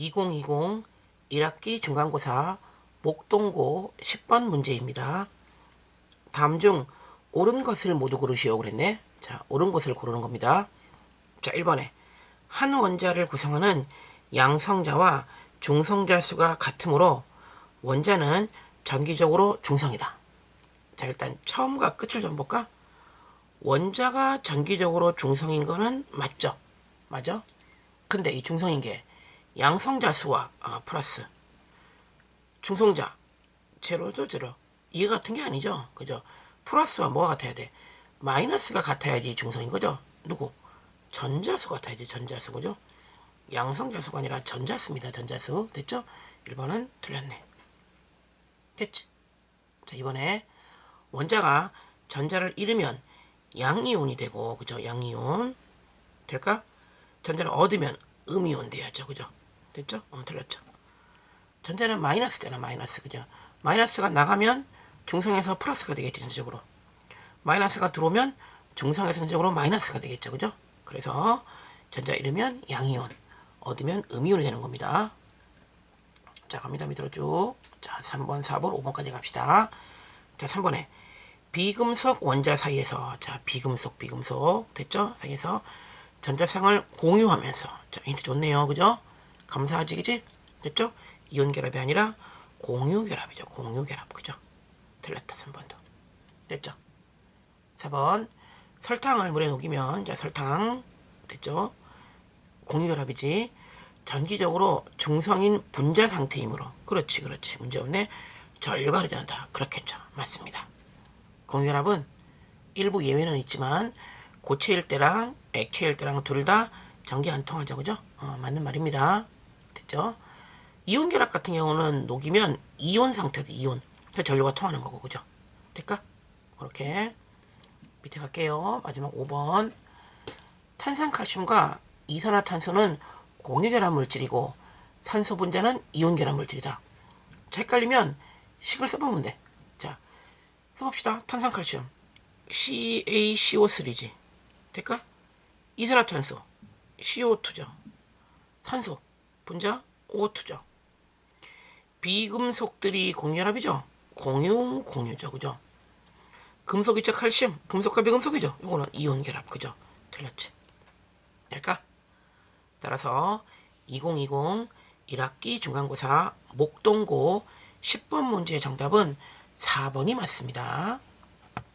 2020 1학기 중간고사 목동고 10번 문제입니다. 다음 중 옳은 것을 모두 고르시오 그랬네. 자, 옳은 것을 고르는 겁니다. 자, 1번에 한 원자를 구성하는 양성자와 중성자 수가 같으므로 원자는 전기적으로 중성이다. 자, 일단 처음과 끝을 좀 볼까? 원자가 전기적으로 중성인 거는 맞죠? 맞아? 근데 이 중성인 게 양성자 수와 아, 플러스. 중성자 제로죠 제로. 이게 같은 게 아니죠? 그죠? 플러스와 뭐가 같아야 돼? 마이너스가 같아야지 중성인 거죠? 누구? 전자수 같아야지 전자수. 그죠? 양성자수가 아니라 전자수입니다 전자수. 됐죠? 1번은 틀렸네. 됐지? 자 이번에 원자가 전자를 잃으면 양이온이 되고 그죠? 양이온. 될까? 전자를 얻으면 음이온 돼야죠. 그죠 됐죠? 어 틀렸죠? 전자는 마이너스잖아 마이너스. 그죠? 마이너스가 나가면 중성에서 플러스가 되겠지 전적으로. 마이너스가 들어오면 중성에서 전적으로 마이너스가 되겠죠 그죠? 그래서 전자 잃으면 양이온. 얻으면 음이온이 되는 겁니다. 자 갑니다. 밑으로 쭉 자 3번 4번 5번까지 갑시다. 자 3번에 비금속 원자 사이에서 자 비금속 비금속. 됐죠? 사이에서 전자쌍을 공유하면서. 자 힌트 좋네요. 그죠 감사하지 그지? 됐죠? 이온 결합이 아니라 공유 결합이죠. 공유 결합. 그죠? 틀렸다 3번도. 됐죠? 4번 설탕을 물에 녹이면 자 설탕. 됐죠? 공유 결합이지. 전기적으로 중성인 분자 상태이므로. 그렇지 그렇지. 문제없네. 전류가 흐르는다. 그렇겠죠. 맞습니다. 공유결합은 일부 예외는 있지만 고체일 때랑 액체일 때랑 둘 다 전기 안 통하죠. 그죠? 어, 맞는 말입니다 됐죠 이온 결합 같은 경우는 녹이면 이온 상태도 이온 그 전류가 통하는 거고 그죠 될까 그렇게 밑에 갈게요 마지막 5번 탄산칼슘과 이산화탄소는 공유결합 물질이고 산소 분자는 이온 결합 물질이다 자, 헷갈리면 식을 써보면 돼. 자, 써봅시다. 탄산칼슘. CaCO3지. 될까? 이산화탄소. CO2죠. 탄소. 분자 O2죠. 비금속들이 공유결합이죠. 공유, 공유죠. 그죠? 금속이죠. 칼슘. 금속과 비금속이죠. 이거는 이온 결합. 그죠? 틀렸지. 될까? 따라서 2020 1학기 중간고사 목동고 10번 문제의 정답은 4번이 맞습니다.